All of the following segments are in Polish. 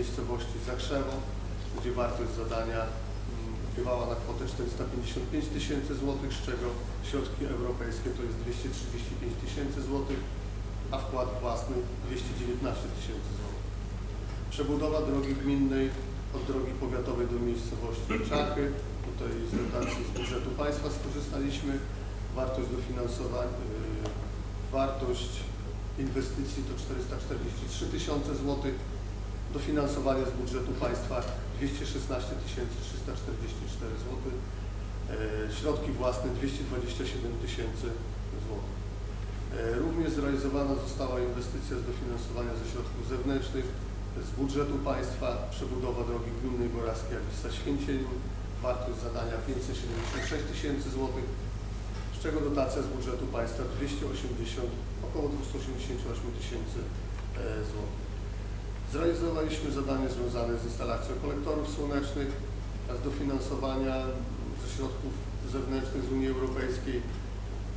miejscowości Zakrzewo, gdzie wartość zadania mm, bywała na kwotę 455 tysięcy złotych, z czego środki europejskie to jest 235 tysięcy złotych, a wkład własny 219 tysięcy złotych. Przebudowa drogi gminnej od drogi powiatowej do miejscowości Czachy. Tutaj z dotacji z budżetu państwa skorzystaliśmy. Wartość dofinansowania, yy, wartość inwestycji to 443 tysiące złotych. Dofinansowanie z budżetu państwa 216 344 zł. Środki własne 227 tysięcy złotych. E, Również zrealizowana została inwestycja z dofinansowania ze środków zewnętrznych z budżetu państwa, przebudowa drogi gminnej Boraskiej Awisa Święcienin, wartość zadania 576 tysięcy złotych, z czego dotacja z budżetu państwa 280, około 288 tysięcy e, złotych. Zrealizowaliśmy zadanie związane z instalacją kolektorów słonecznych, z dofinansowania ze środków zewnętrznych z Unii Europejskiej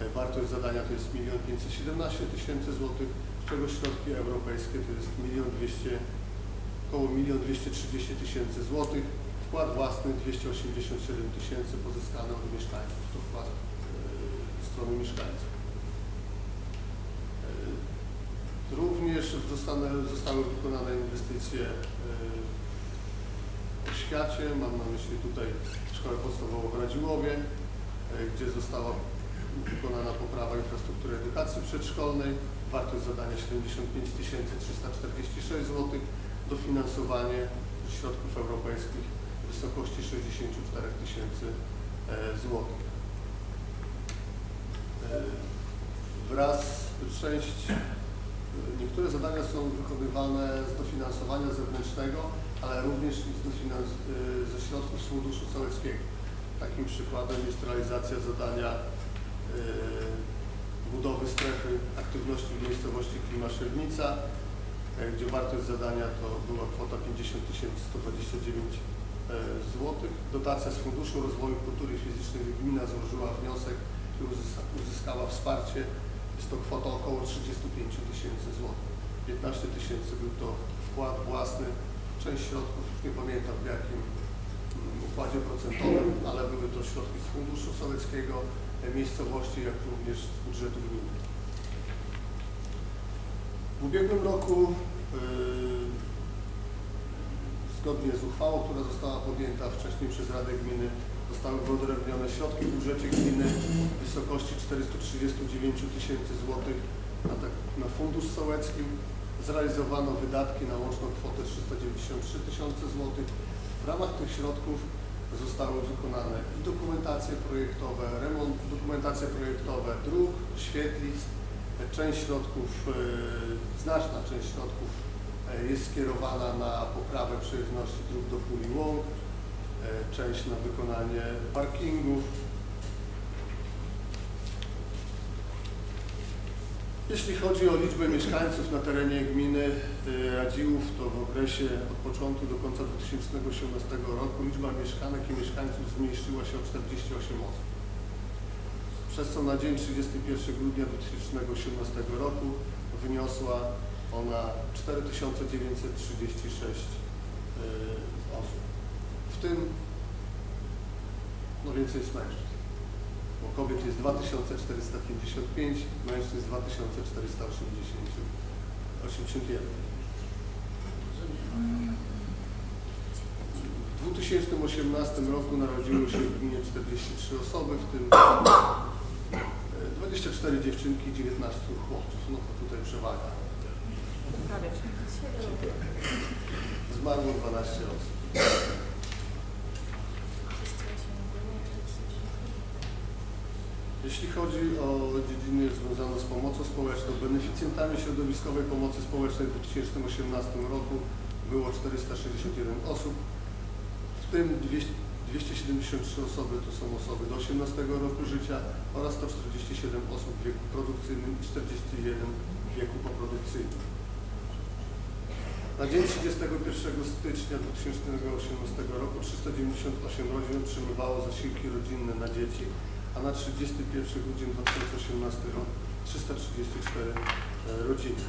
E, Wartość zadania to jest 1 517 tysięcy złotych, z czego środki europejskie to jest 1 200, około 1 230 tysięcy złotych. Wkład własny 287 tysięcy pozyskany od mieszkańców, to wkład e, strony mieszkańców. Zostały wykonane inwestycje e, w oświacie, mam na myśli tutaj szkołę podstawową w Radziłowie, e, gdzie została wykonana poprawa infrastruktury edukacji przedszkolnej, wartość zadania 75 346 zł, dofinansowanie środków europejskich w wysokości 64 tysięcy złotych. E, Wraz część, e, niektóre zadania są wykonywane z dofinansowania zewnętrznego, ale również e, ze środków Funduszu Sołeckiego. Takim przykładem jest realizacja zadania e, budowy strefy aktywności w miejscowości Klimaszelnica, e, gdzie wartość zadania to była kwota 50 129 zł. Dotacja z Funduszu Rozwoju Kultury Fizycznej gmina złożyła wniosek i uzyska- uzyskała wsparcie. Jest to kwota około 35 tysięcy. 15 tysięcy był to wkład własny. Część środków, już nie pamiętam w jakim mm, układzie procentowym, ale były to środki z Funduszu Sowieckiego, e, miejscowości, jak również z budżetu gminy. W ubiegłym roku yy, zgodnie z uchwałą, która została podjęta wcześniej przez Radę Gminy, zostały wyodrębnione środki w budżecie gminy w wysokości 439 tysięcy złotych na, tak, na fundusz sołeckim. Zrealizowano wydatki na łączną kwotę 393 tysiące złotych. W ramach tych środków zostały wykonane i dokumentacje projektowe, remont, dokumentacje projektowe dróg, świetlic. Część środków, e, znaczna część środków e, jest skierowana na poprawę przejezdności dróg do pól i łąk, e, część na wykonanie parkingów. Jeśli chodzi o liczbę mieszkańców na terenie gminy e, Radziłów, to w okresie od początku do końca 2018 roku liczba mieszkanek i mieszkańców zmniejszyła się o 48 osób. Przez co na dzień 31 grudnia 2018 roku wyniosła ona 4936 e, osób. W tym no więcej jest mężczyzn. Bo kobiet jest 2455, mężczyzn 2481. W 2018 roku narodziły się w gminie 43 osoby, w tym e, 24 dziewczynki i 19 chłopców. No to tutaj przewaga. Zmarło 12 osób. Jeśli chodzi o dziedzinę związaną z pomocą społeczną, beneficjentami środowiskowej pomocy społecznej w 2018 roku było 461 osób, w tym 200 273 osoby to są osoby do 18 roku życia oraz 147 osób w wieku produkcyjnym i 41 w wieku poprodukcyjnym. Na dzień 31 stycznia 2018 roku 398 rodzin otrzymywało zasiłki rodzinne na dzieci, a na 31 grudzień 2018 rok 334 e, rodziny.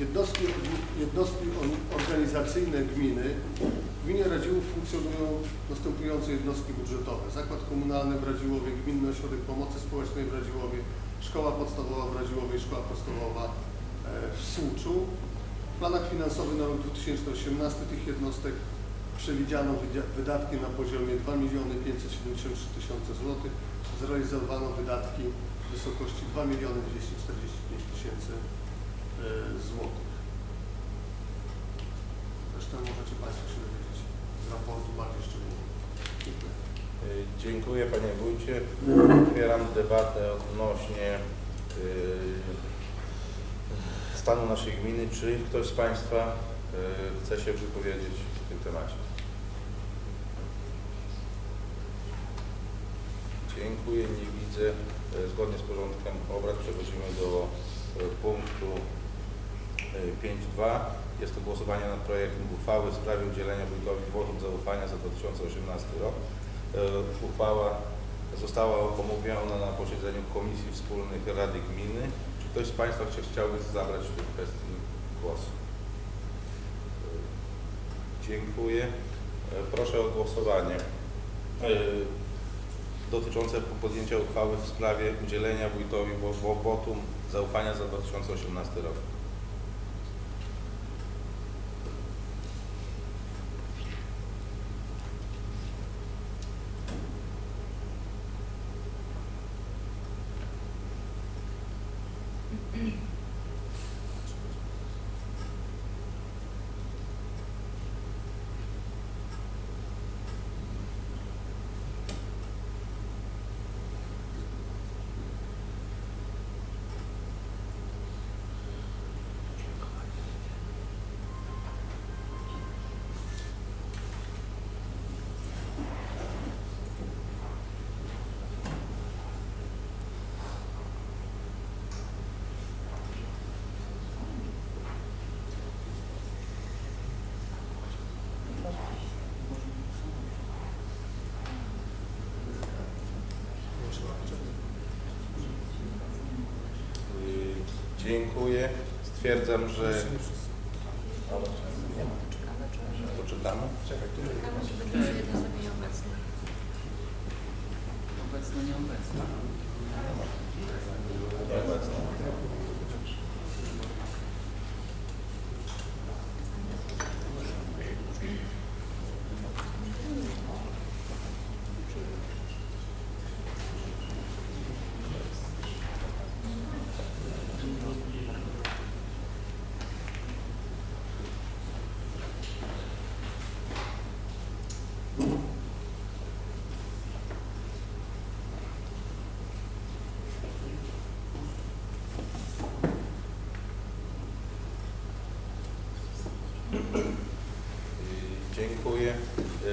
Jednostki, jednostki organizacyjne gminy. W gminie Radziłów funkcjonują następujące jednostki budżetowe. Zakład komunalny w Radziłowie, Gminny Ośrodek Pomocy Społecznej w Radziłowie, Szkoła Podstawowa w Radziłowie i Szkoła Podstawowa e, w Słuczu. W planach finansowych na rok 2018 tych jednostek przewidziano wydatki na poziomie 2 miliony 573 tysiące złotych. Zrealizowano wydatki w wysokości 2 miliony 245 tysięcy e, złotych. Zresztą możecie Państwo się dowiedzieć z raportu bardziej szczegółowo. Dziękuję. Y, Dziękuję Panie Wójcie. Otwieram debatę odnośnie y, stanu naszej gminy. Czy ktoś z Państwa chce się wypowiedzieć tym temacie? Dziękuję, nie widzę. Y, Zgodnie z porządkiem obrad przechodzimy do y, punktu y, 5.2. Jest to głosowanie nad projektem uchwały w sprawie udzielenia wójtowi wotum zaufania za 2018 rok. E, Uchwała została omówiona na posiedzeniu Komisji Wspólnych Rady Gminy. Czy ktoś z Państwa chcia- chciałby zabrać w tej kwestii głos? Dziękuję. E, Proszę o głosowanie e, dotyczące podjęcia uchwały w sprawie udzielenia wójtowi wo- wo- wotum zaufania za 2018 rok. Dziękuję. Stwierdzam, że... Poczytamy? Będzie jedna osoba nieobecna. Obecna,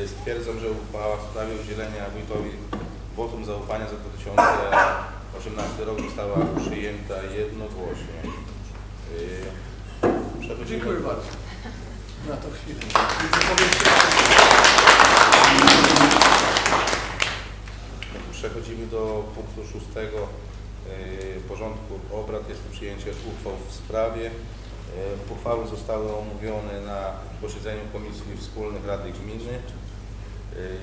Stwierdzam, że uchwała w sprawie udzielenia wójtowi wotum zaufania za 2018 rok została przyjęta jednogłośnie. Y, Przechodzimy, Dziękuję bardzo. Na to chwilę. przechodzimy do punktu szóstego y, porządku obrad. Jest to przyjęcie uchwał w sprawie. Y, Uchwały zostały omówione na posiedzeniu Komisji Wspólnych Rady Gminy. Y,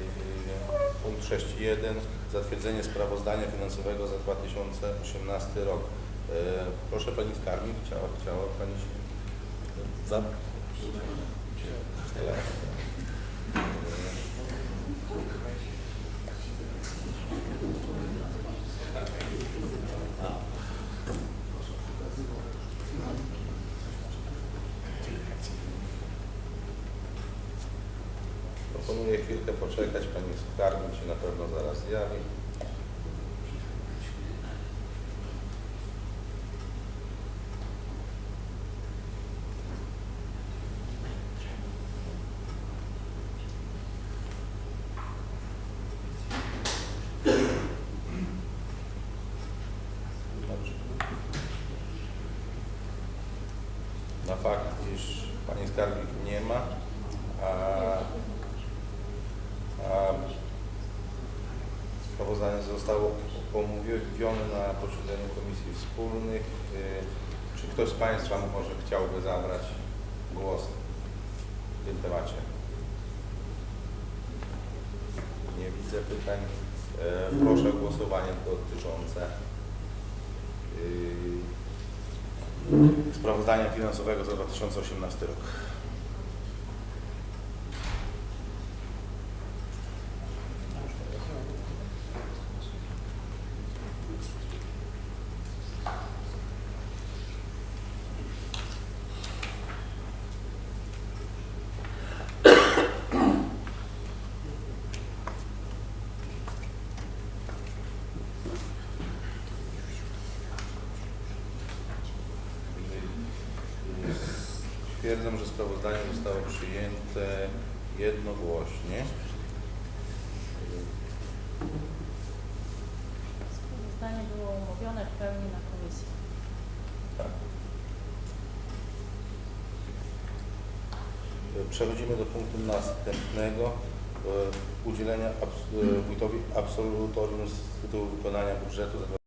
Punkt 6.1. Zatwierdzenie sprawozdania finansowego za 2018 rok. Y, Proszę Pani Skarbnik, chciała, chciała Pani się za... poczekać, Pani Skarbnik się na pewno zaraz zjawi. Na fakt, iż Pani Skarbnik nie ma, a, sprawozdanie zostało omówione na posiedzeniu Komisji Wspólnych. Y, Czy ktoś z Państwa może chciałby zabrać głos w tym temacie? Nie widzę pytań. E, Proszę o głosowanie dotyczące yy, sprawozdania finansowego za 2018 rok. Stwierdzam, że sprawozdanie zostało przyjęte jednogłośnie. Sprawozdanie było omówione w pełni na komisji. Tak. Przechodzimy do punktu następnego. E, Udzielenia abs- e, wójtowi absolutorium z tytułu wykonania budżetu za